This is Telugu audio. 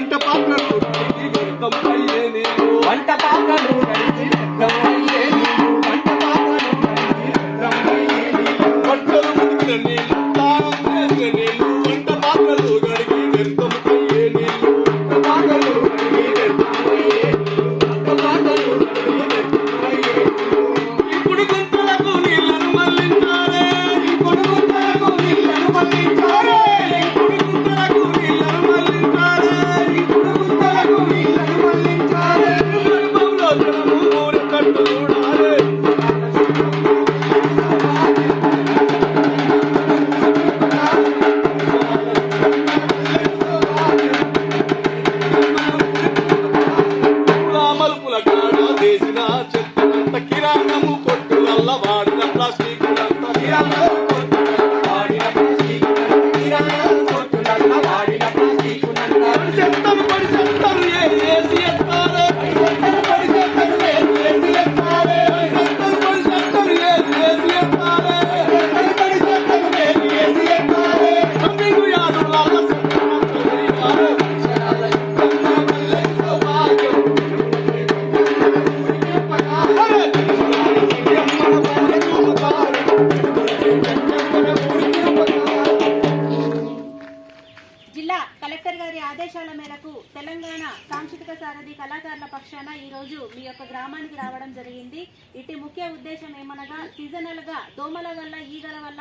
వంట పాత్రలు. అయ్యే నీవు వంట పాత్రలు వంట పాత్రలు వంట పాత్రలు గడిగి వేసిన చెత్తనంత కిరాణము కొట్టులల్ల వాడిన ప్లాస్టిక్ ఆదేశాల మేరకు తెలంగాణ సాంస్కృతిక సారథి కళాకారుల పక్షాన ఈ రోజు మీ యొక్క గ్రామానికి రావడం జరిగింది. ఇటు ముఖ్య ఉద్దేశం ఏమనగా సీజనల్గా దోమల వల్ల ఈగల వల్ల